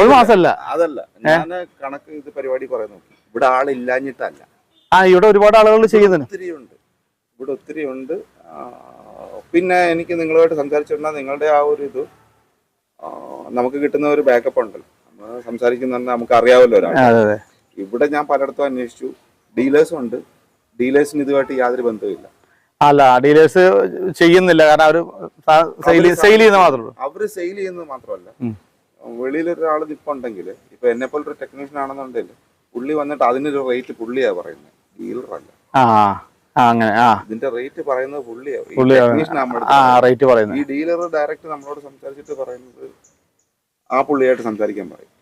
ഒരു മാസമല്ല. അതല്ല. ഞാൻ കണക്ക് ഇത് പരിപാടി കുറെ നോക്കി. ഇവിടെ ആളില്ലാഞ്ഞിട്ടല്ല. ആ ഇവിടെ ഒരുപാട് ആളുകൾ ചെയ്യുന്നുണ്ട്. ഒത്തിരി ഉണ്ട്. ഇവിടെ ഒത്തിരി ഉണ്ട്. പിന്നെ എനിക്ക് നിങ്ങളുമായിട്ട് സംസാരിച്ചിട്ടുണ്ടെങ്കിൽ നിങ്ങളുടെ ആ ഒരു ഇത് നമുക്ക് കിട്ടുന്ന ഒരു ബാക്കപ്പ് ഉണ്ടല്ലോ. നമ്മൾ സംസാരിക്കുന്ന നമുക്ക് അറിയാമല്ലോ ഒരാൾ. ഇവിടെ ഞാൻ പലയിടത്തും അന്വേഷിച്ചു. ഡീലേഴ്സും ഉണ്ട്. ഡീലേഴ്സിന് ഇതുമായിട്ട് യാതൊരു ബന്ധവുമില്ല. അല്ല ഡീലേഴ്സ് ചെയ്യുന്നില്ല. കാരണം അവർ സെയിൽ ചെയ്യുന്ന മാത്രമേ അവർ സെയിൽ ചെയ്യുന്നത് മാത്രമല്ല. വെളിയിൽ ഒരാൾ നിപ്പുണ്ടെങ്കിൽ ഇപ്പൊ എന്നെ പോലെ ഒരു ടെക്നീഷ്യൻ ആണെന്നുണ്ടെങ്കിൽ പുള്ളി വന്നിട്ട് അതിനൊരു റേറ്റ് പുള്ളിയാ പറയുന്നത് ഡീലറല്ല അങ്ങനെ ഇതിന്റെ റേറ്റ് പറയുന്നത് പുള്ളിയാ. ഈ അടുത്ത് ഡീലർ ഡയറക്റ്റ് നമ്മളോട് സംസാരിച്ചിട്ട് പറയുന്നത് ആ പുള്ളിയായിട്ട് സംസാരിക്കാൻ പറയും.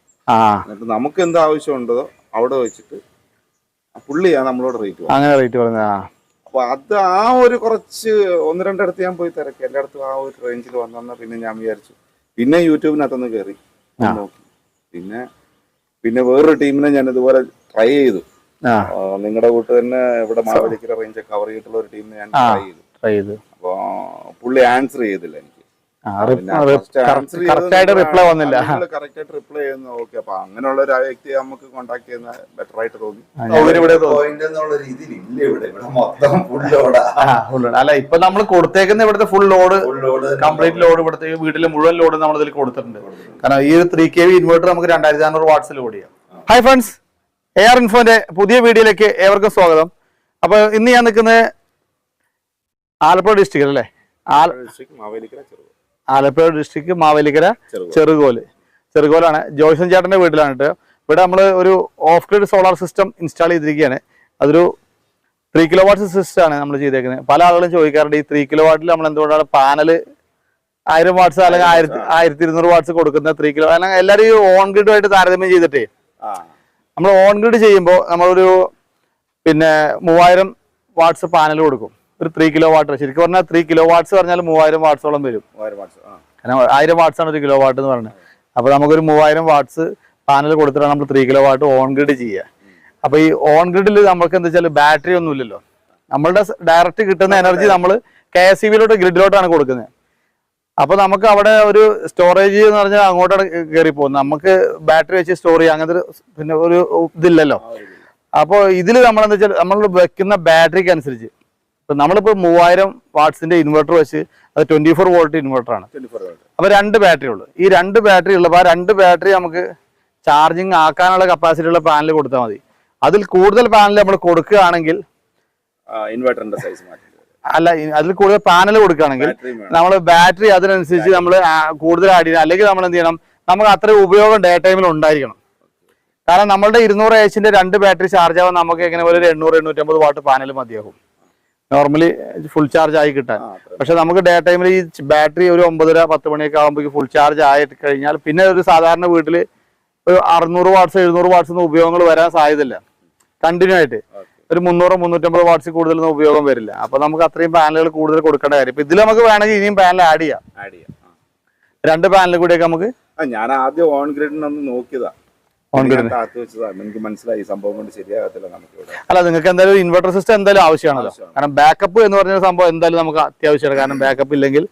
എന്നിട്ട് നമുക്ക് എന്ത് ആവശ്യമുണ്ടോ അവിടെ വെച്ചിട്ട് പുള്ളിയാ നമ്മളോട് റേറ്റ് അങ്ങനെ റേറ്റ് പറയുന്നത് അപ്പൊ അത് ആ ഒരു കുറച്ച് ഒന്ന് രണ്ടിടത്ത് ഞാൻ പോയി തിരക്കി. എല്ലായിടത്തും ആ ഒരു റേഞ്ചിൽ വന്നു പിന്നെ ഞാൻ വിചാരിച്ചു പിന്നെ യൂട്യൂബിനകത്തൊന്ന് കയറി. നോക്കി. പിന്നെ പിന്നെ വേറൊരു ടീമിനെ ഞാൻ ഇതുപോലെ ട്രൈ ചെയ്തു നിങ്ങളുടെ കൂട്ട് തന്നെ ഇവിടെ മാവേലിക്കര റേഞ്ച് കവർ ചെയ്തിട്ടുള്ള ഒരു ടീമിനെ ഞാൻ ട്രൈ ചെയ്തു. ട്രൈ ചെയ്തു. അപ്പൊ പുള്ളി ആൻസർ ചെയ്തില്ല എനിക്ക്. ആ കറക്റ്റ് ആയിട്ട് റിപ്ലൈ വന്നില്ല. കറക്റ്റ് ആയിട്ട് റിപ്ലൈ ചെയ്യുന്നു ഓക്കെ. അപ്പൊ അങ്ങനെയുള്ള ഒരു വ്യക്തിയെ നമുക്ക് കോണ്ടാക്ട് ചെയ്യുന്ന ബെറ്റർ ആയിട്ട് തോന്നി. ആ, പോയിന്റ് എന്നുള്ള രീതിയിൽ ഇല്ല ഇവിടെ. ഇവിടെ മൊത്തം ഫുൾ ലോഡാ ആ, full load. അല്ല ഇപ്പൊ നമ്മൾ കൊടുത്തേക്കുന്ന ഇവിടുത്തെ ഫുൾ ലോഡ് കംപ്ലീറ്റ് ലോഡ് ഇവിടുത്തെ വീട്ടിലെ മുഴുവൻ ലോഡ് നമ്മൾ ഇതിൽ കൊടുത്തിട്ടുണ്ട്. കാരണം ഈ ഒരു ത്രീ കെ വി ഇൻവേർട്ടർ നമുക്ക് രണ്ടായിരത്തി അഞ്ഞൂറ് വാട്സിൽ ലോഡ് ചെയ്യാം. ഹായ് ഫ്രണ്ട്സ് എ ആർ ഇൻഫോന്റെ പുതിയ വീഡിയോയിലേക്ക് ഏവർക്കും സ്വാഗതം. അപ്പൊ ഇന്ന് ഞാൻ നിൽക്കുന്നത് ആലപ്പുഴ ഡിസ്ട്രിക്റ്റ് അല്ലേ? ആലപ്പുഴ ഡിസ്ട്രിക്ട് മാവേലിക്കര ചെറുത് ആലപ്പുഴ ഡിസ്ട്രിക്ട് മാവേലിക്കര ചെറുകോൽ. ചെറുകോലാണ്. ജോയ്സൺ ചേട്ടന്റെ വീട്ടിലാണ് കേട്ടോ ഇവിടെ നമ്മൾ ഒരു off grid solar system install ചെയ്തിരിക്കുകയാണ്. അതൊരു ത്രീ കിലോ വാട്ട്സ് സിസ്റ്റം ആണ് നമ്മൾ ചെയ്തേക്കുന്നത്. പല ആളുകളും ചോദിക്കാറുണ്ട് ഈ ത്രീ കിലോ വാട്ടിൽ നമ്മൾ എന്തുകൊണ്ടാണ് പാനൽ ആയിരം വാട്ട്സ് അല്ലെങ്കിൽ ആയിരത്തി ആയിരത്തി ഇരുന്നൂറ് വാട്ട്സ് കൊടുക്കുന്ന ത്രീ കിലോ അല്ലെങ്കിൽ എല്ലാവരും ഈ ഓൺ ഗ്രിഡുമായിട്ട് താരതമ്യം ചെയ്തിട്ടേ. നമ്മൾ ഓൺ ഗ്രിഡ് ചെയ്യുമ്പോൾ നമ്മളൊരു പിന്നെ മൂവായിരം വാട്ട്സ് പാനൽ കൊടുക്കും. ഒരു ത്രീ കിലോ വാട്ട് ശരിക്കും പറഞ്ഞാൽ ത്രീ കിലോ വാട്ട്സ് പറഞ്ഞാൽ മൂവായിരം വാട്ട്സോളം വരും കാരണം ആയിരം വാട്ട്സ് ആണ് ഒരു കിലോ വാട്ട് എന്ന് പറയുന്നത്. അപ്പൊ നമുക്കൊരു മൂവായിരം വാട്ട്സ് പാനൽ കൊടുത്തിട്ടാണ് നമ്മൾ three kilo watt on grid ചെയ്യുക അപ്പൊ ഈ ഓൺ ഗ്രിഡിൽ നമുക്ക് എന്താ വെച്ചാൽ ബാറ്ററി ഒന്നും ഇല്ലല്ലോ. നമ്മളുടെ ഡയറക്റ്റ് കിട്ടുന്ന എനർജി നമ്മൾ കെ എസ് സി ബിയിലോട്ട് ഗ്രിഡിലോട്ടാണ് കൊടുക്കുന്നത് അപ്പൊ നമുക്ക് അവിടെ ഒരു സ്റ്റോറേജ് എന്ന് പറഞ്ഞാൽ അങ്ങോട്ടാണ് കയറി പോകുന്നത് നമുക്ക് ബാറ്ററി വെച്ച് സ്റ്റോർ ചെയ്യാം. അങ്ങനത്തെ പിന്നെ ഒരു ഇതില്ലല്ലോ. അപ്പോൾ ഇതിൽ നമ്മൾ എന്താ വെച്ചാൽ നമ്മൾ വെക്കുന്ന ബാറ്ററിക്ക് അനുസരിച്ച് ഇപ്പൊ നമ്മളിപ്പോൾ മൂവായിരം വാട്ട്സിന്റെ ഇൻവെർട്ടർ വെച്ച് അത് ട്വന്റി ഫോർ വോൾട്ട് ഇൻവെർട്ടർ ആണ്. 24 volt. അപ്പൊ രണ്ട് ബാറ്ററി ഉള്ളു. ഈ രണ്ട് ബാറ്ററി ഉള്ളപ്പോൾ ആ രണ്ട് ബാറ്ററി നമുക്ക് ചാർജിങ് ആക്കാനുള്ള കപ്പാസിറ്റി ഉള്ള പാനൽ കൊടുത്താൽ മതി. അതിൽ കൂടുതൽ പാനൽ നമ്മൾ കൊടുക്കുകയാണെങ്കിൽ ഇൻവെർട്ടറിന്റെ സൈസ് അല്ല അതിൽ കൂടുതൽ പാനൽ കൊടുക്കുകയാണെങ്കിൽ നമ്മൾ ബാറ്ററി അതിനനുസരിച്ച് നമ്മൾ കൂടുതൽ ആഡ് ചെയ്യണം അല്ലെങ്കിൽ നമ്മൾ എന്ത് ചെയ്യണം? നമുക്ക് അത്ര ഉപയോഗം ഡേ ടൈമിൽ ഉണ്ടായിരിക്കണം. കാരണം നമ്മളുടെ ഇരുന്നൂറ് എച്ചിന്റെ രണ്ട് ബാറ്ററി ചാർജ് ആവാൻ നമുക്ക് എങ്ങനെ പോലെ ഒരു എണ്ണൂറ് എണ്ണൂറ്റമ്പത് വാട്ട് പാനൽ മതിയാകും നോർമലി ഫുൾ ചാർജ് ആയി കിട്ടാൻ. പക്ഷെ നമുക്ക് ഡേ ടൈമിൽ ഈ ബാറ്ററി ഒരു ഒമ്പതര പത്ത് മണിയൊക്കെ ആകുമ്പോഴേക്കും ഫുൾ ചാർജ് ആയി കഴിഞ്ഞാൽ പിന്നെ ഒരു സാധാരണ വീട്ടിൽ ഒരു അറുന്നൂറ് വാട്ട്സ് എഴുന്നൂറ് വാട്ട്സ് ഒന്നും ഉപയോഗങ്ങൾ വരാൻ സാധ്യതയില്ല. കണ്ടിന്യൂ ആയിട്ട്. ഒരു മുന്നൂറ് മുന്നൂറ്റമ്പത് വാട്ട്സ് കൂടുതലൊന്നും ഉപയോഗം വരില്ല. അപ്പൊ നമുക്ക് അത്രയും പാനലുകൾ കൂടുതൽ കൊടുക്കേണ്ട കാര്യം. ഇപ്പൊ ഇതിൽ നമുക്ക് വേണമെങ്കിൽ ഇനിയും പാനൽ ആഡ് ചെയ്യാം. ആഡ് ചെയ്യാം. രണ്ട് പാനൽ കൂടിയൊക്കെ നമുക്ക് ഞാൻ ആദ്യം ഓൺ ഗ്രിഡിനൊന്ന് നോക്കിയതാ. എനിക്ക് മനസ്സിലായി. സംഭവം കൊണ്ട് ശരിയാകത്തില്ല നമുക്ക് ഇവിടെ അല്ല നിങ്ങൾക്ക് എന്തായാലും ഇൻവെർട്ടർ സിസ്റ്റം എന്തായാലും ആവശ്യമാണല്ലോ. ആവശ്യമാണ്. കാരണം ബാക്കപ്പ് എന്ന് പറഞ്ഞ സംഭവം എന്തായാലും നമുക്ക് അത്യാവശ്യമാണ്. കാരണം ബാക്കപ്പ് ഇല്ലെങ്കിൽ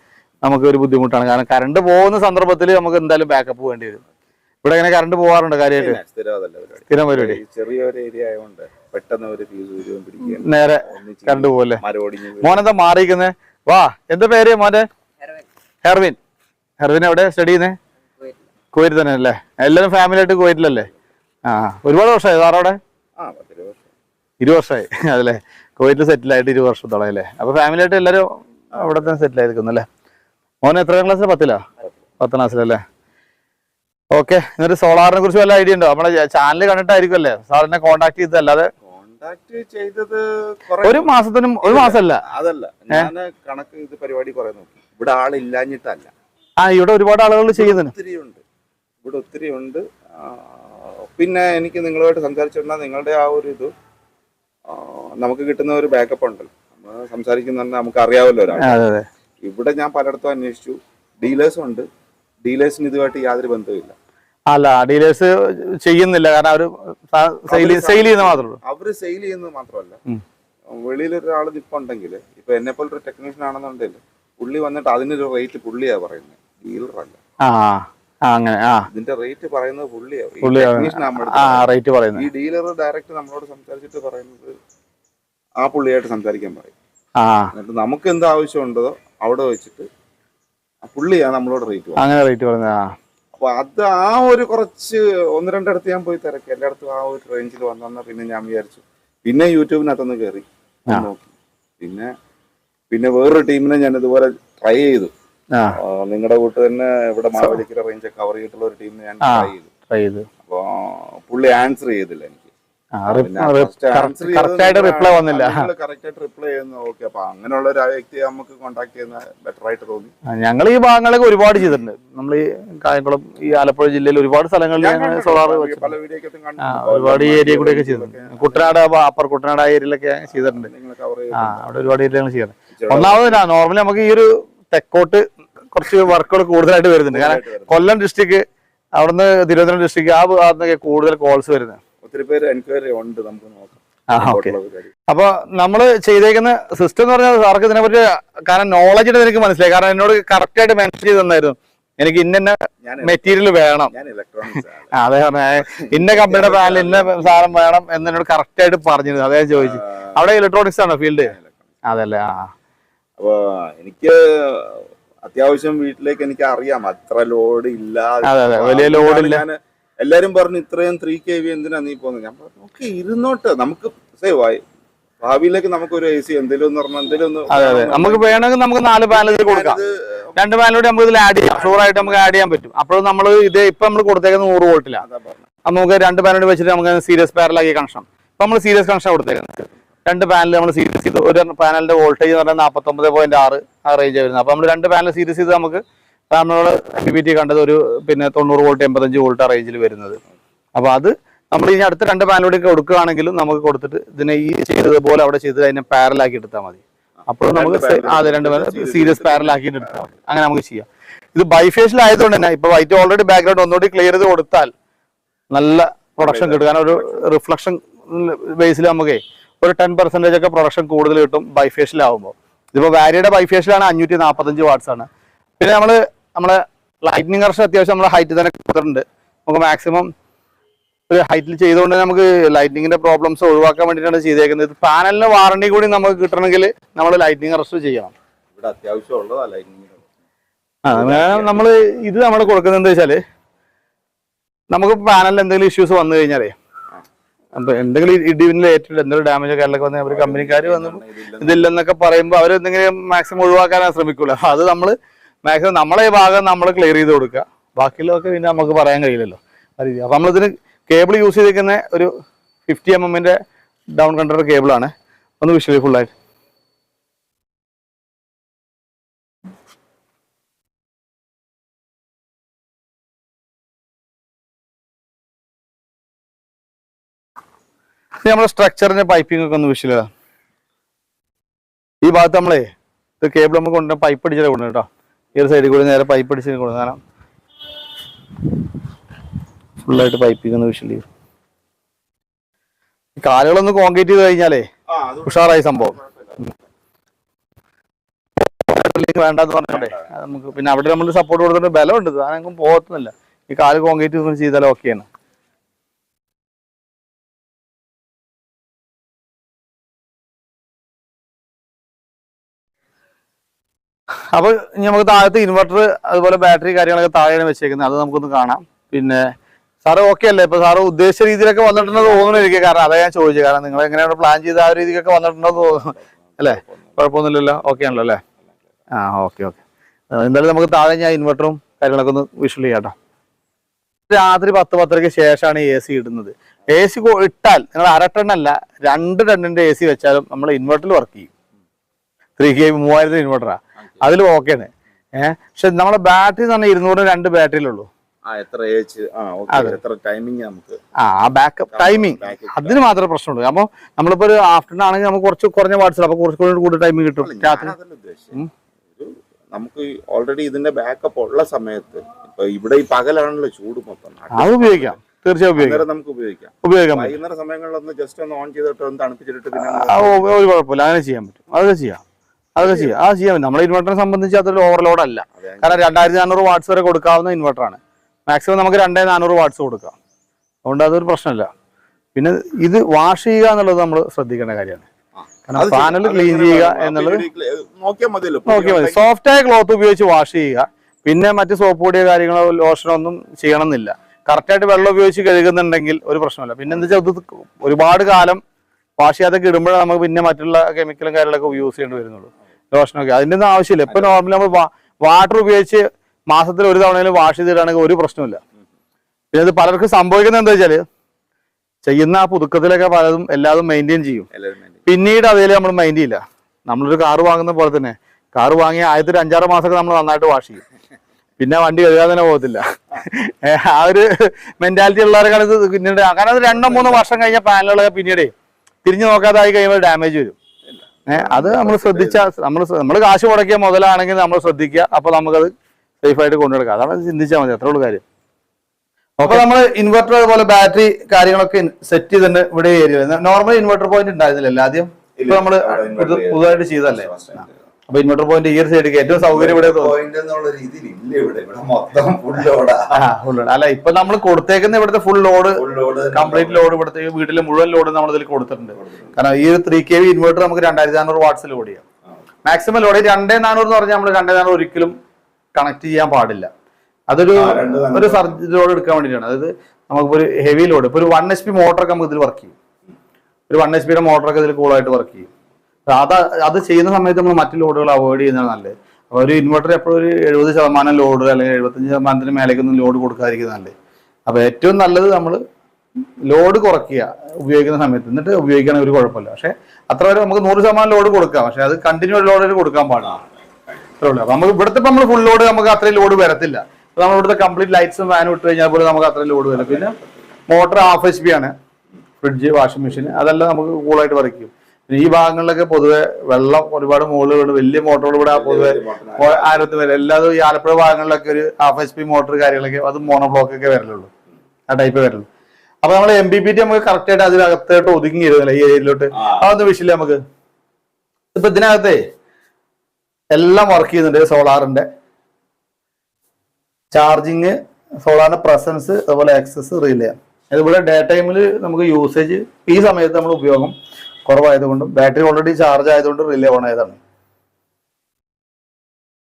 നമുക്ക് ഒരു ബുദ്ധിമുട്ടാണ്. കാരണം കറണ്ട് പോകുന്ന സന്ദർഭത്തിൽ നമുക്ക് എന്തായാലും ബാക്കപ്പ് വേണ്ടി വരും. ഇവിടെ ഇങ്ങനെ കറണ്ട് പോകാറുണ്ട് കാര്യമായിട്ട്. സ്ഥിരം പരിപാടി. ചെറിയൊരു ഏരിയ ആയതുകൊണ്ട് പെട്ടെന്ന് ഒരു നേരെ കറണ്ട് പോകല്ലേ മോനെന്താ മാറിയിരിക്കുന്നത് വാ എന്താ പേര് മോനെ? ഹെർവിൻ. ഹെർവിൻ. എവിടെ? സ്റ്റഡി ചെയ്യുന്നേ? കുവൈറ്റ് തന്നെ അല്ലേ? എല്ലാരും ഫാമിലി ആയിട്ട് കുവൈറ്റിലല്ലേ? ആ ഒരുപാട് വർഷമായി. സാറവിടെ ഇരുപത് വർഷമായി. അതല്ലേ? കുവൈറ്റിൽ സെറ്റിൽ ആയിട്ട് ഇരുപത് വർഷത്തോളം അല്ലേ? അപ്പൊ ഫാമിലി ആയിട്ട് എല്ലാരും അവിടെ തന്നെ സെറ്റിൽ ആയിരിക്കുന്നു അല്ലേ? മോൻ എത്ര ക്ലാസ്സിൽ പത്തിലാ? പത്താം ക്ലാസ്സിലല്ലേ ഓക്കെ എന്നിട്ട് സോളാറിനെ കുറിച്ച് വല്ല ഐഡിയ ഉണ്ടോ? നമ്മുടെ ചാനൽ കണ്ടിട്ടായിരിക്കും അല്ലേ? സാറിനെ കോണ്ടാക്ട് ചെയ്തത് അല്ലാതെ കോണ്ടാക്ട് ചെയ്തത് കുറെ ഒരു മാസത്തിനും ഒരു മാസമല്ല. അതല്ല. ഞാൻ കണക്ക് ഇത് പരിപാടി കുറെ നോക്കി. ഇവിടെ ആളില്ലാഞ്ഞിട്ടല്ല. ആ ഇവിടെ ഒരുപാട് ആളുകൾ ചെയ്യുന്നുണ്ട്. ഇവിടെ ഒത്തിരി ഉണ്ട്. പിന്നെ എനിക്ക് നിങ്ങളുമായിട്ട് സംസാരിച്ചിട്ടുണ്ടെങ്കിൽ നിങ്ങളുടെ ആ ഒരു ഇത് നമുക്ക് കിട്ടുന്ന ഒരു ബാക്കപ്പ് ഉണ്ടല്ലോ. നമ്മൾ സംസാരിക്കുന്ന നമുക്ക് അറിയാമല്ലോ ഒരാൾ ഇവിടെ ഞാൻ പലയിടത്തും അന്വേഷിച്ചു. ഡീലേഴ്സും ഉണ്ട്. ഡീലേഴ്സിന് ഇതുമായിട്ട് യാതൊരു ബന്ധവുമില്ല. അല്ല ഡീലേഴ്സ് ചെയ്യുന്നില്ല. കാരണം അവർ സെയിൽ ചെയ്യുന്ന മാത്രമേ അവർ സെയിൽ ചെയ്യുന്നത് മാത്രമല്ല. വെളിയിൽ ഒരാൾ നിപ്പുണ്ടെങ്കിൽ ഇപ്പൊ എന്നെ പോലെ ഒരു ടെക്നീഷ്യൻ ആണെന്നുണ്ടെങ്കിൽ പുള്ളി വന്നിട്ട് അതിനൊരു റേറ്റ് പുള്ളിയാ പറയുന്നത് ഡീലറല്ല. അങ്ങനെ ആ. ഇതിന്റെ റേറ്റ് പറയുന്നത് പുള്ളിയാ. ഈ ആ റേറ്റ് പറയുന്നത്. ഈ ഡീലർ ഡയറക്റ്റ് നമ്മളോട് സംസാരിച്ചിട്ട് പറയുന്നത് ആ പുള്ളിയായിട്ട് സംസാരിക്കാൻ പറയും. ആ. എന്നിട്ട് നമുക്ക് എന്ത് ആവശ്യമുണ്ടോ അവിടെ വെച്ചിട്ട് ആ പുള്ളിയാ നമ്മളോട് റേറ്റ് അങ്ങനെ റേറ്റ് പറയുന്നത് ആ. അപ്പൊ അത് ആ ഒരു കുറച്ച് ഒന്ന് രണ്ടിടത്ത് ഞാൻ പോയി തിരക്കി. എല്ലായിടത്തും ആ ഒരു റേഞ്ചിൽ വന്നെന്ന പിന്നെ ഞാൻ വിചാരിച്ചു. പിന്നെ യൂട്യൂബിനകത്തൊന്ന് കയറി നോക്കി. പിന്നെ പിന്നെ വേറൊരു ടീമിനെ ഞാൻ ഇതുപോലെ ട്രൈ ചെയ്തു. നിങ്ങളുടെ കൂട്ട് തന്നെ ഇവിടെ മാവേലിക്കര റേഞ്ച് കവർ ചെയ്തിട്ടുള്ള ഒരു ടീമിനെ ഞാൻ ട്രൈ ചെയ്തു. ട്രൈ ചെയ്തു. അപ്പൊ പുള്ളി ആൻസർ ചെയ്തില്ല എനിക്ക്. റിപ്ലൈ വന്നില്ല. റിപ്ലൈ ചെയ്യുന്നു. ഓക്കെ അപ്പൊ അങ്ങനെയുള്ള ഒരു വ്യക്തിയെ നമുക്ക് കോൺടാക്ട് ചെയ്യുന്ന ബെറ്റർ ആയിട്ട് തോന്നി. ഞങ്ങൾ ഈ ഭാഗങ്ങളൊക്കെ ഒരുപാട് ചെയ്തിട്ടുണ്ട്. നമ്മൾ ഈ കായംകുളം ഈ ആലപ്പുഴ ജില്ലയിൽ ഒരുപാട് സ്ഥലങ്ങളിൽ ഞങ്ങൾ സോളാർ. ഒരുപാട് ഈ ഏരിയ കൂടെയൊക്കെ ചെയ്തിട്ടുണ്ട്. കുട്ടനാട് അപ്പർ കുട്ടനാട് ആ ഏരിയയിലൊക്കെ ചെയ്തിട്ടുണ്ട്. അവിടെ ഒരുപാട് ഏരിയ ഞങ്ങൾ ചെയ്യുന്നത് ഒന്നാമത് നോർമലി നമുക്ക് ഈ ഒരു തെക്കോട്ട് കുറച്ച് വർക്കുകൾ കൂടുതലായിട്ട് വരുന്നുണ്ട്. കാരണം കൊല്ലം ഡിസ്ട്രിക്ട് അവിടുന്ന് തിരുവനന്തപുരം ഡിസ്ട്രിക്ട് ആ ഭാഗത്തൊക്കെ കൂടുതൽ കോൾസ് വരുന്നത്. ഒത്തിരി പേര് എൻക്വയറി ഉണ്ട് നമുക്ക് നോക്കാം. അപ്പൊ നമ്മൾ ചെയ്തേക്കുന്ന സിസ്റ്റം എന്ന് പറഞ്ഞാൽ സാർക്ക് ഇതിനെ പറ്റി കാരണം നോളജ് എനിക്ക് മനസ്സിലായി. കാരണം എന്നോട് കറക്റ്റ് ആയിട്ട് മെൻഷൻ ചെയ്ത് തന്നായിരുന്നു. എനിക്ക് ഇന്ന മെറ്റീരിയൽ വേണം. അതെ പറഞ്ഞ ഇന്ന കമ്പനിയുടെ പാനൽ ഇന്ന സാധനം വേണം എന്ന് എന്നോട് കറക്റ്റ് ആയിട്ട് പറഞ്ഞിരുന്നു. അതേ ചോദിച്ചു അവിടെ ഇലക്ട്രോണിക്സ് ആണോ ഫീൽഡ് അതല്ലേ ആ. അപ്പൊ എനിക്ക് അത്യാവശ്യം വീട്ടിലേക്ക് എനിക്ക് അറിയാം. അത്ര ലോഡ് ഇല്ല. വലിയ ലോഡ് ഇല്ല. എല്ലാരും പറഞ്ഞു ഇത്രയും ത്രീ കെ വി എന്തിനാ നീ പോകുന്നത്? ഞാൻ പറഞ്ഞു ഓക്കെ ഇരുന്നോട്ട്. നമുക്ക് സേവ് ആയി ഭാവിയിലേക്ക് നമുക്ക് ഒരു എ സി എന്തെങ്കിലും എന്ന് പറഞ്ഞാൽ എന്തെങ്കിലും ഒന്ന് നമുക്ക് വേണമെങ്കിൽ നമുക്ക് നാല് പാനൽ കൊടുക്കാം. രണ്ട് പാനലൂടെ നമുക്ക് ഇതിൽ ആഡ് ചെയ്യാം. ഷുവർ ആയിട്ട് നമുക്ക് ആഡ് ചെയ്യാൻ പറ്റും. അപ്പോൾ നമ്മൾ ഇത് ഇപ്പൊ നമ്മൾ കൊടുത്തേക്കുന്നത് നൂറ് വോൾട്ടിലാണ് നമുക്ക് രണ്ട് പാനലൂടെ വെച്ചിട്ട് നമുക്ക് സീരിയസ് പാരലാക്കി കണക്ഷൻ ഇപ്പൊ നമ്മൾ സീരിയസ് കണക്ഷൻ കൊടുത്തേക്കുന്നത്. രണ്ട് പാനൽ നമ്മൾ സീരീസ് ചെയ്ത്. ഒരു പാനലിന്റെ വോൾട്ടേജ് എന്ന് പറഞ്ഞാൽ നാൽപ്പത്തൊമ്പത് പോയിന്റ് ആറ് ആ റേഞ്ച് വരുന്നത് അപ്പോൾ നമ്മൾ രണ്ട് പാനൽ സീരീസ് ചെയ്ത് നമുക്ക് നമ്മളോട് പി പി ടി കണ്ടത് ഒരു പിന്നെ തൊണ്ണൂറ് വോൾട്ട് എൺപത്തഞ്ച് വോൾട്ട് ആ റേഞ്ചിൽ വരുന്നത്. അപ്പോൾ അത് നമ്മൾ ഇനി അടുത്ത രണ്ട് പാനലൂടെ കൊടുക്കുകയാണെങ്കിലും നമുക്ക് കൊടുത്തിട്ട് ഇതിനെ ഈ ചെയ്തതുപോലെ അവിടെ ചെയ്ത് അതിനെ പാരലാക്കി എടുത്താൽ മതി. അപ്പോൾ നമുക്ക് അതെ രണ്ട് പാനൽ സീരിയസ് പാരലാക്കിയിട്ട് എടുത്താൽ മതി. അങ്ങനെ നമുക്ക് ചെയ്യാം. ഇത് ബൈഫേഷ്യൽ ആയതുകൊണ്ട് തന്നെ ഇപ്പൊ വൈറ്റ് ഓൾറെഡി ബാക്ക്ഗ്രൗണ്ട് ഒന്നുകൂടി ക്ലിയർ ചെയ്ത് കൊടുത്താൽ നല്ല പ്രൊഡക്ഷൻ കിട്ടും. കാരണം ഒരു റിഫ്ലക്ഷൻ ബേസിൽ നമുക്ക് ഒരു ടെൻ പെർസെന്റേജ് ഒക്കെ പ്രൊഡക്ഷൻ കൂടുതൽ കിട്ടും ബൈഫേഷ്യൽ ആകുമ്പോൾ ഇതിപ്പോ വാരിയുടെ ബൈഫേഷ്യലാണ് അഞ്ഞൂറ്റി നാൽപ്പത്തഞ്ച് വാട്ട്സ് ആണ്. പിന്നെ നമ്മൾ നമ്മളെ ലൈറ്റ്നിങ് കർഷൻ അത്യാവശ്യം നമ്മുടെ ഹൈറ്റ് തന്നെ കൊടുത്തിട്ടുണ്ട്. നമുക്ക് മാക്സിമം ഒരു ഹൈറ്റിൽ ചെയ്തുകൊണ്ട് നമുക്ക് ലൈറ്റിനിങ്ങിന്റെ പ്രോബ്ലംസ് ഒഴിവാക്കാൻ വേണ്ടിയിട്ടാണ് ചെയ്തേക്കുന്നത്. പാനലിന് വാറണ്ടി കൂടി നമുക്ക് കിട്ടണമെങ്കിൽ നമ്മൾ ലൈറ്റിനിങ് അറസ്റ്റ് ചെയ്യണം. ഇവിടെ അത്യാവശ്യം ഉള്ളതാ ലൈനിങ് ആ നമ്മൾ ഇത് നമ്മൾ കൊടുക്കുന്നത് എന്താ വെച്ചാൽ നമുക്ക് പാനലിൽ എന്തെങ്കിലും ഇഷ്യൂസ് വന്നു കഴിഞ്ഞാലേ അപ്പൊ എന്തെങ്കിലും ഇടിവിനിൽ ഏറ്റവും എന്തെങ്കിലും ഡാമേജ് കാര്യങ്ങളൊക്കെ വന്നാൽ അവർ അവർ കമ്പനിക്കാർ വന്നു ഇതില്ലെന്നൊക്കെ പറയുമ്പോൾ അവർ എന്തെങ്കിലും മാക്സിമം ഒഴിവാക്കാനാണ് ശ്രമിക്കൂല. അപ്പൊ അത് നമ്മൾ മാക്സിമം നമ്മളെ ഈ ഭാഗം നമ്മൾ ക്ലിയർ ചെയ്ത് കൊടുക്കുക. ബാക്കിയുള്ളതൊക്കെ പിന്നെ നമുക്ക് പറയാൻ കഴിയില്ലല്ലോ. അത്. അപ്പൊ നമ്മളിതിന് കേബിൾ യൂസ് ചെയ്തിരിക്കുന്ന ഒരു ഫിഫ്റ്റി എം എമ്മിന്റെ ഡൗൺ കണ്ടർ കേബിളാണ് ഒന്ന് വിഷ്വലി ഫുള്ളായിട്ട് നമ്മുടെ സ്ട്രക്ചറിന്റെ പൈപ്പിംഗ് ഒക്കെ ഒന്ന് വിഷ്വൽ ഈ ഭാഗത്ത് നമ്മളെ ഇത് കേബിൾ നമുക്ക് കൊണ്ട് പൈപ്പ് അടിച്ചാൽ കൊണ്ടു കേട്ടോ. ഈ ഒരു സൈഡിൽ കൂടി നേരെ പൈപ്പ് അടിച്ച് കൊണ്ടു കാരണം ഫുള്ളായിട്ട് പൈപ്പിംഗ് ഒന്ന് ഈ കാലുകളൊന്ന് കോൺക്രീറ്റ് ചെയ്ത് കഴിഞ്ഞാലേ ഉഷാറായി സംഭവം. വേണ്ടെന്ന് പറഞ്ഞോണ്ടേ. നമുക്ക് പിന്നെ അവിടെ നമ്മൾ സപ്പോർട്ട് കൊടുത്തിട്ട് ബലമുണ്ട് സാധനം പോകത്തുന്നില്ല ഈ കാൽ കോൺക്രീറ്റ് ചെയ്താൽ ഓക്കെയാണ് അപ്പൊ ഇനി നമുക്ക് താഴത്ത് ഇൻവെർട്ടർ അതുപോലെ ബാറ്ററി കാര്യങ്ങളൊക്കെ താഴെയാണ് വെച്ചേക്കുന്നത്. അത് നമുക്കൊന്ന് കാണാം. പിന്നെ സാറ് ഓക്കെ അല്ലേ? ഇപ്പൊ സാറ് ഉദ്ദേശിച്ച രീതിയിലൊക്കെ വന്നിട്ടുണ്ടെന്ന് തോന്നുന്നു എനിക്ക്. കാരണം അതാ ഞാൻ ചോദിച്ചത് കാരണം നിങ്ങൾ എങ്ങനെയാണ് പ്ലാൻ ചെയ്ത ആ രീതിക്കൊക്കെ വന്നിട്ടുണ്ടോ എന്ന് തോന്നുന്നു. അല്ലേ? കുഴപ്പമൊന്നുമില്ലല്ലോ. ഓക്കെ ആണല്ലോ അല്ലേ? ആ ഓക്കെ ഓക്കെ എന്തായാലും നമുക്ക് താഴെ ഞാൻ ഇൻവെർട്ടറും കാര്യങ്ങളൊക്കെ ഒന്ന് വിഷ്വൽ ചെയ്യാട്ടോ രാത്രി പത്ത് പത്തരയ്ക്ക് ശേഷമാണ് എ സി ഇടുന്നത്. എ സി ഇട്ടാൽ നിങ്ങൾ അര ടണ്ണല്ല രണ്ട് ടണ്ണിന്റെ എ സി വെച്ചാലും നമ്മൾ ഇൻവെർട്ടറിൽ വർക്ക് ചെയ്യും. ത്രീ കെ മൂവായിരത്തിന് ഇൻവെർട്ടറാ അതിൽ ഓക്കെയാണ് ഏഹ് പക്ഷെ നമ്മളെ ബാറ്ററി എന്ന് പറഞ്ഞാൽ ഇരുന്നൂറിന് രണ്ട് ബാറ്ററിയിലുള്ളൂ. ആ ഓക്കെ ടൈമിങ് ബാക്കപ്പ് ടൈമിങ് അതിന് മാത്രമേ പ്രശ്നമുള്ളൂ അപ്പൊ നമ്മളിപ്പോ ഒരു ആഫ്റ്റർനൂൺ ആണെങ്കിൽ നമുക്ക് കുറച്ച് കുറഞ്ഞ വാട്സിൽ അപ്പൊ കുറച്ച് കൂടി കൂടുതൽ ടൈമിംഗ് കിട്ടും രാത്രി. നമുക്ക് ഓൾറെഡി ഇതിന്റെ ബാക്കപ്പ് ഉള്ള സമയത്ത് ഇവിടെ ഈ പകലാണല്ലോ ചൂട് മൊത്തം. അത് ഉപയോഗിക്കാം. തീർച്ചയായും ഉപയോഗിക്കാം. നമുക്ക് ഉപയോഗിക്കാം. ഉപയോഗിക്കാൻ പറ്റും. വൈകുന്നേര സമയങ്ങളിലൊന്ന് ജസ്റ്റ് ഒന്ന് ഓൺ ചെയ്തിട്ട് ഒന്ന് തണുപ്പിച്ചിട്ട് ഒരു കുഴപ്പമില്ല. അങ്ങനെ ചെയ്യാൻ പറ്റും. അതൊക്കെ ചെയ്യാം. അതൊക്കെ ചെയ്യാം. ആ ചെയ്യാം. നമ്മുടെ നമ്മളെ ഇൻവെർട്ടറിനെ സംബന്ധിച്ച് അതൊരു ഓവർലോഡ് അല്ല. കാരണം രണ്ടായിരത്തി നാനൂറ് വാട്ട്സ് വരെ കൊടുക്കാവുന്ന ഇൻവെർട്ടറാണ് മാക്സിമം നമുക്ക് രണ്ടേ നാനൂറ് വാട്ട്സ് കൊടുക്കാം. അതുകൊണ്ട് അതൊരു പ്രശ്നമില്ല. പിന്നെ ഇത് വാഷ് ചെയ്യുക എന്നുള്ളത് നമ്മൾ ശ്രദ്ധിക്കേണ്ട കാര്യമാണ്. കാരണം പാനൽ ക്ലീൻ ചെയ്യുക എന്നുള്ളത് നോക്കിയാൽ മതി. സോഫ്റ്റ് ആയ ക്ലോത്ത് ഉപയോഗിച്ച് വാഷ് ചെയ്യുക. പിന്നെ മറ്റ് സോപ്പ് പൊടിയോ കാര്യങ്ങളോ ലോഷനോ ഒന്നും ചെയ്യണമെന്നില്ല. കറക്റ്റായിട്ട് വെള്ളം ഉപയോഗിച്ച് കഴുകുന്നുണ്ടെങ്കിൽ ഒരു പ്രശ്നമില്ല. പിന്നെ എന്താ വെച്ചാൽ ഇത് ഒരുപാട് കാലം വാഷ് ചെയ്യാതൊക്കെ ഇടുമ്പോഴേ നമുക്ക് പിന്നെ മറ്റുള്ള കെമിക്കലും കാര്യങ്ങളൊക്കെ യൂസ് ചെയ്യേണ്ടി വരുന്നുള്ളൂ. ലോഷനൊക്കെ അതിന്റെ ഒന്നും ആവശ്യമില്ല. ഇപ്പൊ നോർമലി നമ്മൾ വാട്ടർ ഉപയോഗിച്ച് മാസത്തിൽ ഒരു തവണയിലും വാഷ് ചെയ്തിടാണെങ്കിൽ ഒരു പ്രശ്നമില്ല പിന്നെ അത് പലർക്കും സംഭവിക്കുന്നത് എന്താ വെച്ചാൽ ചെയ്യുന്ന ആ പുതുക്കത്തിലൊക്കെ പലതും എല്ലാതും മെയിന്റെയിൻ ചെയ്യും. പിന്നീട് അതിൽ നമ്മൾ മൈൻഡ് ചെയ്യില്ല. നമ്മളൊരു കാറ് വാങ്ങുന്ന പോലെ തന്നെ. കാറ് വാങ്ങിയ ആദ്യത്തെ ഒരു അഞ്ചാറ് മാസമൊക്കെ നമ്മൾ നന്നായിട്ട് വാഷ് ചെയ്യും. പിന്നെ വണ്ടി കഴുകാൻ തന്നെ പോകത്തില്ല. ആ. ഒരു മെന്റാലിറ്റി ഉള്ളവരൊക്കെ പിന്നീട് അങ്ങനെ അത് രണ്ടോ മൂന്നോ വർഷം കഴിഞ്ഞ പാനലുകളൊക്കെ പിന്നീട് തിരിഞ്ഞു നോക്കാതായി കഴിയുമ്പോൾ ഡാമേജ് വരും. അത് നമ്മൾ ശ്രദ്ധിച്ച നമ്മൾ നമ്മൾ കാശ് മുടക്കിയ മുതലാണെങ്കിൽ നമ്മൾ ശ്രദ്ധിക്കുക. അപ്പൊ നമുക്കത് സേഫ് ആയിട്ട് കൊണ്ടുനടക്കാം. അതാണ് ചിന്തിച്ചാൽ മതി. അത്രേ ഉള്ളൂ കാര്യം. അപ്പൊ നമ്മൾ ഇൻവെർട്ടർ അതുപോലെ ബാറ്ററി കാര്യങ്ങളൊക്കെ സെറ്റ് ചെയ്തിട്ടുണ്ട് ഇവിടെ ഏരിയ നോർമൽ ഇൻവെർട്ടർ പോയിന്റ് ഉണ്ടായിരുന്നില്ലല്ലോ ആദ്യം? ഇപ്പൊ ഇത് പുതുതായിട്ട് ചെയ്തല്ലേ അപ്പൊ ഇൻവെർട്ടർ പോയിന്റ് ഈ ഒരു സൈഡിലേക്ക് ഏറ്റവും സൗകര്യം ഇവിടെ പോയിന്റ് എന്നുള്ള രീതിയിൽ ഇല്ല ഇവിടെ. ഇവിടെ മൊത്തം ഫുൾ ലോഡാ അല്ല ഇപ്പൊ നമ്മൾ കൊടുത്തേക്കുന്ന ഇവിടുത്തെ ഫുൾ ലോഡ് കംപ്ലീറ്റ് ലോഡ് ഇവിടുത്തെ വീട്ടിലെ മുഴുവൻ ലോഡ് നമ്മൾ ഇതിൽ കൊടുത്തിട്ടുണ്ട്. കാരണം ഈ ഒരു ത്രീ കെ വി ഇൻവെർട്ടർ നമുക്ക് രണ്ടായിരത്തി നാനൂറ് വാട്സിൽ ലോഡ് ചെയ്യാം. മാക്സിമം ലോഡ് രണ്ടേ നാനൂറ് എന്ന് പറഞ്ഞാൽ നമ്മൾ രണ്ടേ നാനൂറ് ഒരിക്കലും കണക്ട് ചെയ്യാൻ പാടില്ല. അതൊരു. ഒരു സർജ് ലോഡ് എടുക്കാൻ വേണ്ടിയിട്ടാണ്. അതായത് നമുക്ക് ഒരു ഹെവി ലോഡ് ഇപ്പൊ ഒരു വൺ എച്ച് പി മോട്ടറൊക്കെ നമുക്ക് ഇതിൽ വർക്ക് ചെയ്യും. ഒരു വൺ എച്ച് പിയുടെ മോട്ടറൊക്കെ ഇതിൽ കൂളായിട്ട് വർക്ക് ചെയ്യും. അത് അത് ചെയ്യുന്ന സമയത്ത് നമ്മൾ മറ്റു ലോഡുകൾ അവോയ്ഡ് ചെയ്യുന്നതാണ് നല്ലത്. ഒരു ഇൻവെർട്ടർ എപ്പോഴും ഒരു എഴുപത് ശതമാനം ലോഡ് അല്ലെങ്കിൽ എഴുപത്തഞ്ച് ശതമാനത്തിന് മേലേക്കൊന്നും ലോഡ് കൊടുക്കാതിരിക്കുന്നത് നല്ലത്. അപ്പൊ ഏറ്റവും നല്ലത് നമ്മൾ ലോഡ് കുറയ്ക്കുക ഉപയോഗിക്കുന്ന സമയത്ത്. എന്നിട്ട് ഉപയോഗിക്കുകയാണെങ്കിൽ ഒരു കുഴപ്പമില്ല. പക്ഷേ അത്ര വരെ നമുക്ക് നൂറ് ശതമാനം ലോഡ് കൊടുക്കാം. പക്ഷേ അത് കണ്ടിന്യൂ ലോഡ് കൊടുക്കാൻ പാടില്ല. അത്രേ ഉള്ളൂ. നമുക്ക് ഇവിടുത്തെ നമ്മൾ ഫുൾ ലോഡ് നമുക്ക് അത്രയും ലോഡ് വരത്തില്ല. നമ്മൾ ഇവിടുത്തെ കംപ്ലീറ്റ് ലൈറ്റ്സും ഫാനും ഇട്ട് കഴിഞ്ഞാൽ പോലും നമുക്ക് അത്രയും ലോഡ് വരും പിന്നെ മോട്ടർ ഹാഫ് എച്ച് പി ആണ്. ഫ്രിഡ്ജ് വാഷിംഗ് മെഷീൻ അതെല്ലാം നമുക്ക് കൂളായിട്ട് വരയ്ക്കും. ഈ ഭാഗങ്ങളിലൊക്കെ പൊതുവെ വെള്ളം ഒരുപാട് മുകളിലുണ്ട്. വലിയ മോട്ടറുകൾ ഇവിടെ പൊതുവെ ആയിരത്തി വരെ? എല്ലാതും ഈ ആലപ്പുഴ ഭാഗങ്ങളിലൊക്കെ ഒരു ഹാഫ് എച്ച് പി മോട്ടർ കാര്യങ്ങളൊക്കെ അത് മോണോ ബ്ലോക്ക് ഒക്കെ വരലുള്ളൂ. ആ ടൈപ്പ് വരലുള്ളൂ. അപ്പൊ നമ്മൾ എം ബി പി ടി നമുക്ക് കറക്റ്റ് ആയിട്ട് അതിനകത്തോട്ട് ഒതുങ്ങിയിരുന്നില്ല ഈ ഏരിയയിലോട്ട്? അതൊന്നും വിഷയമില്ല നമുക്ക്? ഇപ്പൊ ഇതിനകത്തെ എല്ലാം വർക്ക് ചെയ്യുന്നുണ്ട് സോളാറിന്റെ ചാർജിങ് സോളാറിന്റെ പ്രസൻസ് അതുപോലെ ആക്സസ് റിലേ അതുപോലെ ഡേ ടൈമിൽ നമുക്ക് യൂസേജ് ഈ സമയത്ത് നമ്മൾ ഉപയോഗം കുറവായതുകൊണ്ടും ബാറ്ററി ഓൾറെഡി ചാർജ് ആയതുകൊണ്ട് റിലേ ഓൺ ആയതാണ്.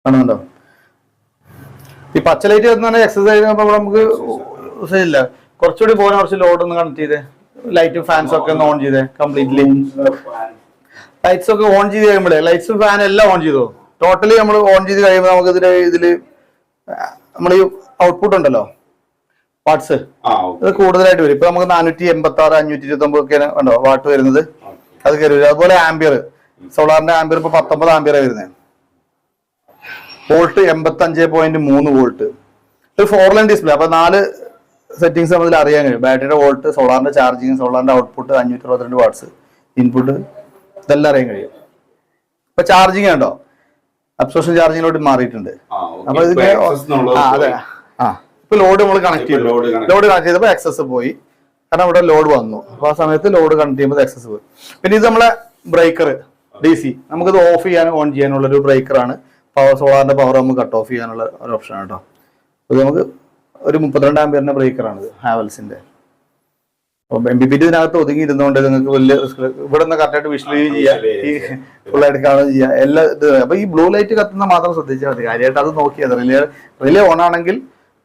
കാണുന്നുണ്ടോ? ഈ പച്ച ലൈറ്റ് എന്ന് പറഞ്ഞാൽ എക്സസൈസ് നമുക്ക് യൂസേജ് ഇല്ല കുറച്ചുകൂടി പോകാൻ കുറച്ച് ലോഡ് ഒന്ന് കണക്ട് ചെയ്തേ. ലൈറ്റും ഫാൻസും ഒക്കെ ഒന്ന് ഓൺ ചെയ്തേ കംപ്ലീറ്റ്ലി ലൈറ്റ്സ് ഒക്കെ ഓൺ ചെയ്ത് കഴിയുമ്പോഴേ ലൈറ്റ്സും ഫാൻ എല്ലാം ഓൺ ചെയ്തോ? ടോട്ടലി നമ്മൾ ഓൺ ചെയ്ത് കഴിയുമ്പോൾ നമുക്ക് ഇതിന്റെ ഇതിൽ നമ്മൾ ഈ ഔട്ട്പുട്ട് ഉണ്ടല്ലോ വാട്ട്സ് ഇത് കൂടുതലായിട്ട് വരും. ഇപ്പൊ നമുക്ക് നാനൂറ്റി എൺപത്തി ആറ് അഞ്ഞൂറ്റി ഇരുപത്തി ഒമ്പത് ഒക്കെയാണ് ഉണ്ടോ വാട്ട് വരുന്നത്. അത് കയറി വരും അതുപോലെ ആംബിയർ. സോളാറിന്റെ ആംബിയർ ഇപ്പൊ പത്തൊമ്പത് ആംബിയർ വരുന്നത്. വോൾട്ട് എൺപത്തി അഞ്ച് പോയിന്റ് മൂന്ന് വോൾട്ട്. ഒരു ഫോർ ലൈൻ ഡിസ്പ്ലേ അപ്പൊ നാല് സെറ്റിംഗ്സ് നമ്മൾ അറിയാൻ കഴിയും. ബാറ്ററിയുടെ വോൾട്ട് സോളാറിന്റെ ചാർജിങ് സോളാറിന്റെ ഔട്ട്പുട്ട് അഞ്ഞൂറ്റി അറുപത്തിരണ്ട് വാട്ട്സ് ഇൻപുട്ട് ഇതെല്ലാം അറിയാൻ കഴിയും. ഇപ്പൊ ചാർജിങ് ഉണ്ടോ? അബ്സോർഷൻ ചാർജിങ്ങിലോട്ട് മാറിയിട്ടുണ്ട്. അപ്പൊ ഇതിന്റെ ആ അതെ. ആ ഇപ്പൊ ലോഡ് നമ്മൾ കണക്ട് ചെയ്തു. ലോഡ് കണക്ട് ചെയ്തപ്പോൾ എക്സസ് പോയി. കാരണം അവിടെ ലോഡ് വന്നു. അപ്പൊ ആ സമയത്ത് ലോഡ് കണക്ട് ചെയ്യുമ്പോൾ എക്സസ് പോയി പിന്നെ ഇത് നമ്മളെ ബ്രേക്കർ ഡി സി നമുക്കിത് ഓഫ് ചെയ്യാനും ഓൺ ചെയ്യാനുള്ള ഒരു ബ്രേക്കറാണ് പവർ സോളാറിന്റെ പവർ നമുക്ക് കട്ട് ഓഫ് ചെയ്യാനുള്ള ഒരു ഓപ്ഷൻ കേട്ടോ. ഇത് നമുക്ക് ഒരു മുപ്പത്തിരണ്ട് ആംബിയറിന്റെ ബ്രേക്കറാണ് ഇത് ഹാവൽസിന്റെ അപ്പം എം ബി പി ഇതിനകത്ത് ഒതുങ്ങി ഇരുന്നുകൊണ്ട് നിങ്ങൾക്ക് വലിയ റിസ്ക് ഇവിടെ നിന്ന് കറക്റ്റായിട്ട് വിഷ് ചെയ്യാം. ഈ ഫുൾ ആയിട്ട് കാണുകയും ചെയ്യാം. എല്ലാ ഇത് അപ്പൊ ഈ ബ്ലൂ ലൈറ്റ് കത്തുന്ന മാത്രം ശ്രദ്ധിച്ചാൽ മതി. കാര്യമായിട്ട് അത് നോക്കിയാൽ റിലേ റിലേ ഓൺ ആണെങ്കിൽ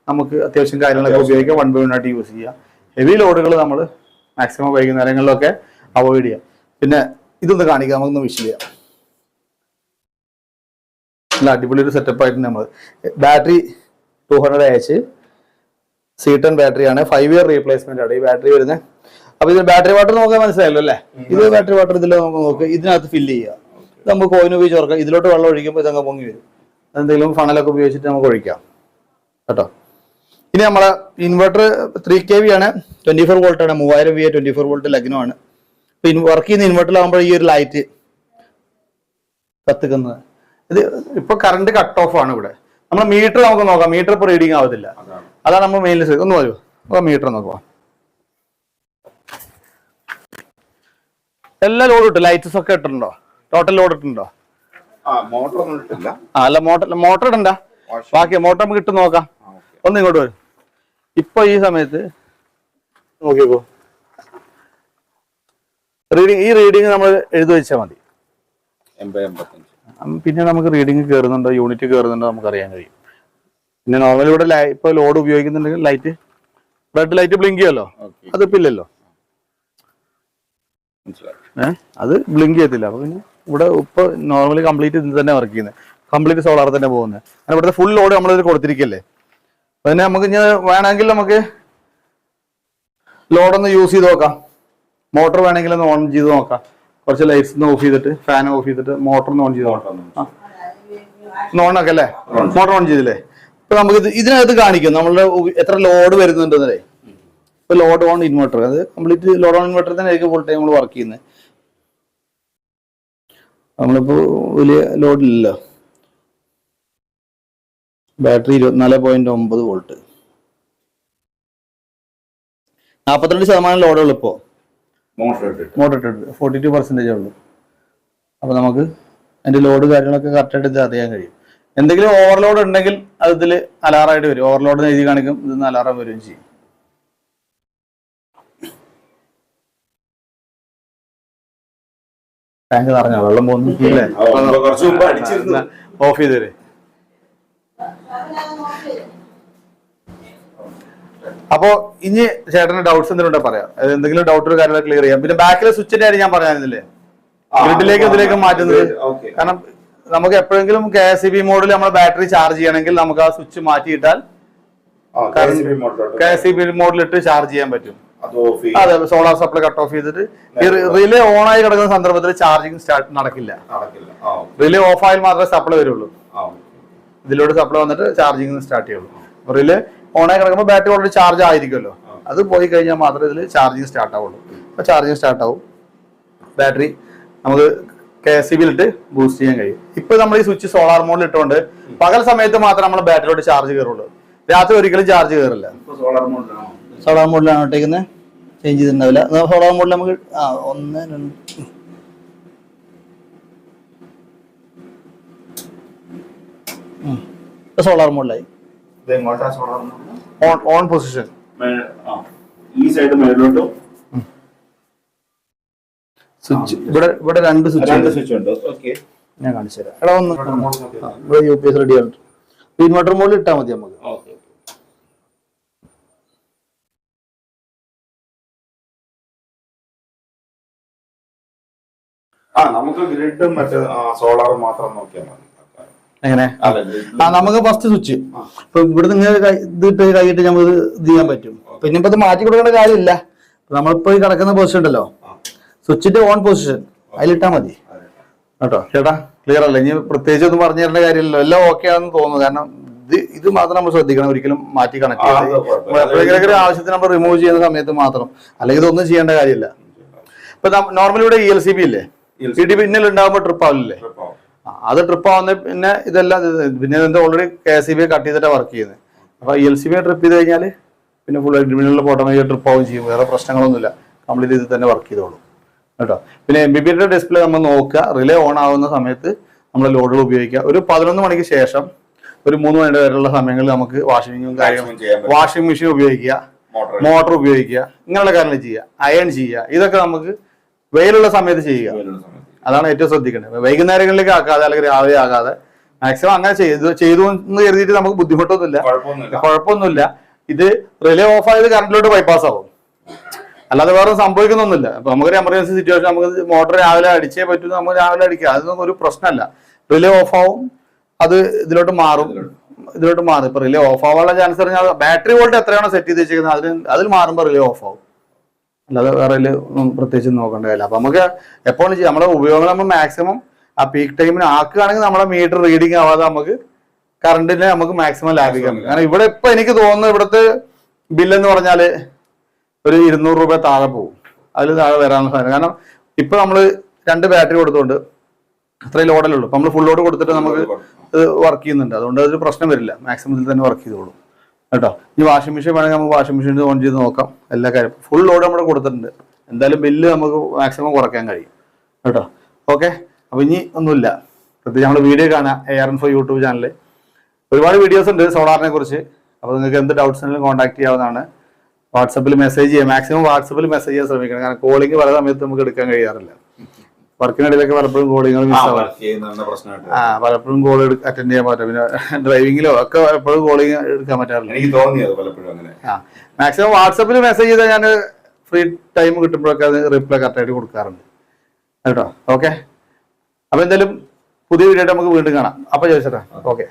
നമുക്ക് അത്യാവശ്യം കാര്യങ്ങളൊക്കെ ഉപയോഗിക്കാം. വൺ ബൈ വൺ ആയിട്ട് യൂസ് ചെയ്യാം. ഹെവി ലോഡുകൾ നമ്മൾ മാക്സിമം വൈകുന്നേരങ്ങളിലൊക്കെ അവോയ്ഡ് ചെയ്യാം. പിന്നെ ഇതൊന്ന് കാണിക്കാം നമുക്കൊന്ന് വിഷ് ചെയ്യാം. നല്ല അടിപൊളി ഒരു സെറ്റപ്പ് ആയിട്ട് നമ്മൾ battery two hundred H C ten battery ആണ്. ഫൈവ് ഇയർ റീപ്ലേസ്മെന്റ് ആണ് ഈ ബാറ്ററി വരുന്നത് അപ്പൊ ഇതിന് ബാറ്ററി വാട്ടർ നോക്കാൻ മനസ്സിലായല്ലോ അല്ലേ? ഇത് ബാറ്ററി വാട്ടർ ഇതിൽ നമുക്ക് നോക്കുക ഇതിനകത്ത് ഫില്ല് ചെയ്യുക ഇത് നമുക്ക് കോയിൻ ഉപയോഗിച്ച് ഓർക്കാം ഇതിലോട്ട് വെള്ളം ഒഴിക്കുമ്പോൾ ഇതങ്ങ് പൊങ്ങി വരും. എന്തെങ്കിലും ഫണലൊക്കെ ഉപയോഗിച്ചിട്ട് നമുക്ക് ഒഴിക്കാം. കേട്ടോ? ഇനി നമ്മൾ ഇൻവെർട്ടർ ത്രീ കെ വി ആണ്. ട്വന്റി ഫോർ വോൾട്ട് ആണ്. മൂവായിരം വി ട്വന്റി ഫോർ വോൾട്ട് ലഗ്നോ ആണ് ഇപ്പൊ വർക്ക് ചെയ്യുന്ന ഇൻവെർട്ടറിലാകുമ്പോൾ ഈ ഒരു ലൈറ്റ് കത്തിക്കുന്നത്. ഇത് ഇപ്പൊ കറണ്ട് കട്ട് ഓഫ് ആണ് ഇവിടെ. നമ്മൾ മീറ്റർ നമുക്ക് നോക്കാം. മീറ്റർ ഇപ്പൊ റീഡിങ് ആവത്തില്ല. അതാണ്. നമ്മൾ മെയിൻ ഒന്ന് വരൂ. അപ്പൊ മീറ്റർ നോക്കുക എല്ലാ ലോഡ് ഇട്ടു ലൈറ്റ്സ് ഒക്കെ ഇട്ടിട്ടുണ്ടോ? Total load ഇട്ടിട്ടുണ്ടോ? അല്ല മോട്ടർ മോട്ടർ ഇടണ്ട. ബാക്കി മോട്ടർ നമുക്ക് ഇട്ട് നോക്കാം. ഒന്ന് ഇങ്ങോട്ട് വരും. ഇപ്പൊ ഈ സമയത്ത് നോക്കിക്കോ. റീഡിങ് ഈ റീഡിങ് നമ്മൾ എഴുതി വെച്ചാൽ മതി. പിന്നെ നമുക്ക് റീഡിങ് കയറുന്നുണ്ടോ യൂണിറ്റ് കയറുന്നുണ്ടോ നമുക്ക് അറിയാൻ കഴിയും. പിന്നെ നോർമലി ഇവിടെ ഇപ്പൊ ലോഡ് ഉപയോഗിക്കുന്നുണ്ടെങ്കിൽ ലൈറ്റ് റെഡ് ലൈറ്റ് ബ്ലിങ്ക് ചെയ്യല്ലോ അത് അതിപ്പോ ഇല്ലല്ലോ. ഏഹ് അത് ബ്ലിങ്ക് ചെയ്യത്തില്ല. അപ്പൊ പിന്നെ ഇവിടെ ഇപ്പൊ നോർമലി കംപ്ലീറ്റ് ഇതിൽ തന്നെ വർക്ക് ചെയ്യുന്നത് കംപ്ലീറ്റ് സോളാർ തന്നെ പോകുന്നത് ഇവിടുത്തെ ഫുൾ ലോഡ് നമ്മളിത് ഇതിൽ കൊടുത്തിരിക്കല്ലേ? പിന്നെ നമുക്ക് ഇനി വേണമെങ്കിൽ നമുക്ക് ലോഡൊന്ന് യൂസ് ചെയ്ത് നോക്കാം. മോട്ടർ വേണമെങ്കിൽ ഒന്ന് ഓൺ ചെയ്ത് നോക്കാം. കുറച്ച് ലൈറ്റ്സ് ഒന്ന് ഓഫ് ചെയ്തിട്ട് ഫാൻ ഓഫ് ചെയ്തിട്ട് മോട്ടർ ഒന്ന് ഓൺ ചെയ്ത് നോക്കാം. ഒന്ന് ഓൺ ആക്കാം അല്ലേ? മോട്ടർ ഓൺ ചെയ്തില്ലേ? ഇപ്പൊ നമുക്ക് ഇതിനകത്ത് കാണിക്കും. നമ്മളുടെ എത്ര ലോഡ് വരുന്നുണ്ടെന്നല്ലേ? ഇപ്പൊ ലോഡ് ഓൺ ഇൻവെർട്ടർ അത് കംപ്ലീറ്റ് ലോഡ് ഓൺ ഇൻവെർട്ടർ തന്നെ ആയിരിക്കും ഫുൾ ടൈം നമ്മൾ വർക്ക് ചെയ്യുന്നത്. നമ്മളിപ്പോ വലിയ ലോഡില്ലല്ലോ ബാറ്ററി ഇരുപത്തിനാല് പോയിന്റ് ഒമ്പത് വോൾട്ട് നാൽപ്പത്തിരണ്ട് ശതമാനം ലോഡുള്ളൂ ഇപ്പോ. മോട്ടർ ഇട്ടിട്ട്. ഫോർട്ടി ടു പെർസെന്റേജ് ഉള്ളൂ. അപ്പൊ നമുക്ക് അതിന്റെ ലോഡ് കാര്യങ്ങളൊക്കെ കറക്റ്റായിട്ട് ഇത് അറിയാൻ കഴിയും. എന്തെങ്കിലും ഓവർലോഡ് ഉണ്ടെങ്കിൽ അത് ഇതിൽ അലാറായിട്ട് വരും. ഓവർലോഡ് എഴുതി കാണിക്കും. ഇത് അലാറം വരികയും ചെയ്യും. ടാങ്ക് നിറഞ്ഞോ വെള്ളം പോകുന്നു. ഓഫ് ചെയ്ത് അപ്പോ ഇനി ചേട്ടന് ഡൗട്ട്സ് എന്തെങ്കിലും പറയാം? അത് എന്തെങ്കിലും ഡൗട്ട് കാര്യങ്ങൾ ക്ലിയർ ചെയ്യാം. പിന്നെ ബാക്കിലെ സ്വിച്ചിന്റെ കാര്യം ഞാൻ പറഞ്ഞിരുന്നില്ലേ ഗ്രിഡിലേക്ക് ഇതിലേക്ക് മാറ്റുന്നത്. കാരണം നമുക്ക് എപ്പോഴെങ്കിലും കെ എസ് ബി മോഡിൽ നമ്മൾ ബാറ്ററി ചാർജ് ചെയ്യണമെങ്കിൽ നമുക്ക് ആ സ്വിച്ച് മാറ്റിയിട്ടാൽ കെ എസ് ബി മോഡിലിട്ട് ചാർജ് ചെയ്യാൻ പറ്റും. അത് സോളാർ സപ്ലൈ കട്ട് ഓഫ് ചെയ്തിട്ട് റിലേ ഓൺ ആയി കിടക്കുന്ന സന്ദർഭത്തിൽ ചാർജിങ് സ്റ്റാർട്ട് നടക്കില്ല. റിലേ ഓഫ് ആയാൽ മാത്രമേ സപ്ലൈ വരുള്ളൂ. ഇതിലൂടെ സപ്ലൈ വന്നിട്ട് ചാർജിങ് സ്റ്റാർട്ട് ചെയ്യുള്ളൂ. അപ്പൊ റിലേ ഓൺ കിടക്കുമ്പോൾ ബാറ്ററി ഓൾറെഡി ചാർജ് ആയിരിക്കുമല്ലോ. അത് പോയി കഴിഞ്ഞാൽ മാത്രമേ ഇതിൽ ചാർജിങ് സ്റ്റാർട്ട് ആവുള്ളൂ. അപ്പോൾ ചാർജിങ് സ്റ്റാർട്ട് ആവും. ബാറ്ററി നമുക്ക് കെ എസ് സി ബിയിലിട്ട് ബൂസ്റ്റ് ചെയ്യാൻ കഴിയും. ഇപ്പോൾ നമ്മൾ ഈ സ്വിച്ച് സോളാർ മോഡിൽ ഇട്ടുകൊണ്ട് പകൽ സമയത്ത് മാത്രം നമ്മൾ ബാറ്ററിയോട് ചാർജ് കയറുള്ളൂ രാത്രി ഒരിക്കലും ചാർജ് കയറില്ല സോളാർ മോഡിലാണ് സോളാർ മോഡിലാണ് ഇട്ടേക്കുന്നത് ചേഞ്ച് ചെയ്തിട്ടുണ്ടാവില്ല. സോളാർ മോഡിൽ നമുക്ക് ആ ഒന്ന് രണ്ട് ഉം. ഇപ്പൊ സോളാർ മോഡിലായി ഓൺ പൊസിഷൻ ഈ സൈഡ് മേലോട്ടും സ്വിച്ച് ഇവിടെ ഇവിടെ രണ്ട് സ്വിച്ച് സ്വിച്ച് ഉണ്ട്. ഓക്കെ ഞാൻ കാണിച്ചു തരാം. എടാ ഒന്ന് ആ, ഇവിടെ യു പി എസ് റെഡി ആണ് ഇൻവെർട്ടർ മോഡിൽ ഇട്ടാൽ മതി നമുക്ക്. ഓക്കെ ആ നമുക്ക് ഗ്രിഡും മറ്റേ സോളാറും മാത്രം നോക്കിയാൽ മതി. എങ്ങനെ? ആ നമുക്ക് ഫസ്റ്റ് സ്വിച്ച് ഇപ്പൊ ഇവിടെ നിങ്ങൾ ഇതിട്ട് കൈയിട്ട് നമുക്ക് ഇത് ചെയ്യാൻ പറ്റും. പിന്നെ ഇപ്പൊ ഇത് മാറ്റി കൊടുക്കേണ്ട കാര്യമില്ല. നമ്മളിപ്പോ ഈ കിടക്കുന്ന പൊസിഷൻ ഉണ്ടല്ലോ. സ്വിച്ചിന്റെ ഓൺ പൊസിഷൻ അതിലിട്ടാ മതി. കേട്ടോ? ചേട്ടാ ക്ലിയർ അല്ല? ഇനി പ്രത്യേകിച്ച് ഒന്നും പറഞ്ഞു തരേണ്ട കാര്യമില്ലല്ലോ. എല്ലാം ഓക്കെ ആണെന്ന് തോന്നുന്നു. കാരണം ഇത് ഇത് മാത്രം നമ്മൾ ശ്രദ്ധിക്കണം. ഒരിക്കലും മാറ്റി കണക്ട്. എപ്പോഴെങ്കിലും ആവശ്യത്തിന് നമ്മൾ റിമൂവ് ചെയ്യുന്ന സമയത്ത് മാത്രം. അല്ലെങ്കിൽ ഇതൊന്നും ചെയ്യേണ്ട കാര്യമില്ല. ഇപ്പൊ നോർമലി ഇവിടെ ഇ എൽ സി ബി ഇല്ലേ? ELCB. ഇ ഡി പിന്നിൽ ഉണ്ടാകുമ്പോൾ ട്രിപ്പ് ആവില്ലേ അത് ട്രിപ്പ് ആവുന്ന പിന്നെ ഇതെല്ലാം പിന്നെ എന്താ already K S C B cut ചെയ്തിട്ടാണ് വർക്ക് ചെയ്യുന്നത് അപ്പൊ എൽ സി ബി ട്രിപ്പ് ചെയ്ത് കഴിഞ്ഞാൽ പിന്നെ ഫുൾ അഗ്രിമെന്റിലുള്ള ഓട്ടോമാറ്റിക് ട്രിപ്പ് ആവുകയും ചെയ്യും. വേറെ പ്രശ്നങ്ങളൊന്നുമില്ല. കംപ്ലീറ്റ് ഇത് തന്നെ വർക്ക് ചെയ്തോളും. കേട്ടോ? പിന്നെ എം ബി ബിയുടെ ഡിസ്പ്ലേ നമ്മൾ നോക്കുക. റിലേ ഓൺ ആവുന്ന സമയത്ത് നമ്മൾ ലോഡുകൾ ഉപയോഗിക്കുക. ഒരു പതിനൊന്ന് മണിക്ക് ശേഷം ഒരു മൂന്ന് മണി വരെയുള്ള സമയങ്ങളിൽ നമുക്ക് വാഷിംഗ് കാര്യങ്ങളും. വാഷിംഗ് മെഷീൻ ഉപയോഗിക്കുക. മോട്ടർ ഉപയോഗിക്കുക. ഇങ്ങനെയുള്ള കാര്യങ്ങൾ ചെയ്യുക. അയൺ ചെയ്യുക. ഇതൊക്കെ നമുക്ക് വെയിലുള്ള സമയത്ത് ചെയ്യുക. അതാണ് ഏറ്റവും ശ്രദ്ധിക്കേണ്ടത്. വൈകുന്നേരങ്ങളിലേക്ക് ആക്കാതെ അല്ലെങ്കിൽ രാവിലെ ആകാതെ മാക്സിമം അങ്ങനെ ചെയ്തു ചെയ്തു എന്ന് കരുതിയിട്ട് നമുക്ക് ബുദ്ധിമുട്ടൊന്നുമില്ല. കുഴപ്പമൊന്നുമില്ല. ഇത് റിലേ ഓഫ് ആയത് കറണ്ടിലോട്ട് ബൈപ്പാസ് ആവും. അല്ലാതെ വേറെ സംഭവിക്കുന്നൊന്നുമില്ല. അപ്പൊ നമുക്കൊരു എമർജൻസി സിറ്റുവേഷൻ നമുക്ക് മോട്ടർ രാവിലെ അടിച്ചേ പറ്റൂ നമുക്ക് രാവിലെ അടിക്കുക. അതൊന്നും ഒരു പ്രശ്നമല്ല. റിലേ ഓഫ് ആവും അത് ഇതിലോട്ട് മാറും. ഇതിലോട്ട് മാറും. ഇപ്പൊ റിലേ ഓഫ് ആവാനുള്ള ചാൻസ് പറഞ്ഞാൽ ബാറ്ററി വോൾട്ട് എത്രയാണോ സെറ്റ് ചെയ്ത് വെച്ചിരിക്കുന്നത് അതിന് അതിൽ മാറുമ്പോൾ റിലേ ഓഫ് ആവും. അല്ലാതെ വേറെ പ്രത്യേകിച്ച് നോക്കേണ്ട കാര്യമില്ല. അപ്പൊ നമുക്ക് എപ്പോഴും ചെയ്യാം. നമ്മുടെ ഉപയോഗം നമ്മൾ മാക്സിമം ആ പീക്ക് ടൈമിന് ആക്കുകയാണെങ്കിൽ നമ്മുടെ മീറ്റർ റീഡിങ് ആവാതെ നമുക്ക് കറണ്ടിനെ നമുക്ക് മാക്സിമം ലാഭിക്കാം. കാരണം ഇവിടെ ഇപ്പൊ എനിക്ക് തോന്നുന്നു ഇവിടുത്തെ ബില്ലെന്ന് പറഞ്ഞാൽ ഒരു ഇരുന്നൂറ് രൂപ താഴെ പോകും. അതിൽ താഴെ വരാനുള്ള സാധനം കാരണം ഇപ്പൊ നമ്മൾ രണ്ട് ബാറ്ററി കൊടുത്തുകൊണ്ട് അത്രയും ലോഡല്ലേ ഉള്ളൂ. നമ്മൾ ഫുൾ ലോഡ് കൊടുത്തിട്ട് നമുക്ക് ഇത് വർക്ക് ചെയ്യുന്നുണ്ട്. അതുകൊണ്ട് അതൊരു പ്രശ്നം വരില്ല. മാക്സിമം ഇതിൽ തന്നെ വർക്ക് ചെയ്തോളൂ. കേട്ടോ? ഈ വാഷിംഗ് മെഷീൻ വേണമെങ്കിൽ നമുക്ക് വാഷിംഗ് മെഷീൻ ഓൺ ചെയ്ത് നോക്കാം. എല്ലാ കാര്യം. ഫുൾ ലോഡ് നമ്മൾ കൊടുത്തിട്ടുണ്ട്. എന്തായാലും ബില്ല് നമുക്ക് മാക്സിമം കുറയ്ക്കാൻ കഴിയും. കേട്ടോ? ഓക്കെ അപ്പൊ ഇനി ഒന്നുമില്ല. പ്രത്യേകിച്ച് നമ്മൾ വീഡിയോ കാണാം A R N four YouTube ചാനലിൽ ഒരുപാട് വീഡിയോസ് ഉണ്ട് സോളാറിനെ കുറിച്ച്. അപ്പോൾ നിങ്ങൾക്ക് എന്ത് ഡൗട്ട്സ് ഉണ്ടെങ്കിലും കോൺടാക്ട് ചെയ്യാവുന്നതാണ്. വാട്സപ്പിൽ മെസ്സേജ് ചെയ്യാം. മാക്സിമം വാട്സപ്പിൽ മെസ്സേജ് ചെയ്യാൻ ശ്രമിക്കണം. കാരണം കോളിംഗ് പല സമയത്ത് നമുക്ക് എടുക്കാൻ കഴിയാറില്ല. വർക്കിനിടയിലൊക്കെ പലപ്പോഴും കോളിങ്ങൾ ആ, പലപ്പോഴും കോൾ അറ്റൻഡ് ചെയ്യാൻ പറ്റും പിന്നെ ഡ്രൈവിങ്ങിലോ ഒക്കെ പലപ്പോഴും കോളിങ് എടുക്കാൻ പറ്റാറില്ല. എനിക്ക് തോന്നിയത് പലപ്പോഴും അങ്ങനെ. ആ മാക്സിമം വാട്സപ്പിൽ മെസ്സേജ് ചെയ്താൽ ഞാൻ ഫ്രീ ടൈം കിട്ടുമ്പോഴൊക്കെ അത് റിപ്ലൈ കറക്റ്റായിട്ട് കൊടുക്കാറുണ്ട്. കേട്ടോ? ഓക്കെ അപ്പൊ എന്തായാലും പുതിയ വീഡിയോ നമുക്ക് വീണ്ടും കാണാം. അപ്പൊ ചോദിച്ചേട്ടാ ഓക്കെ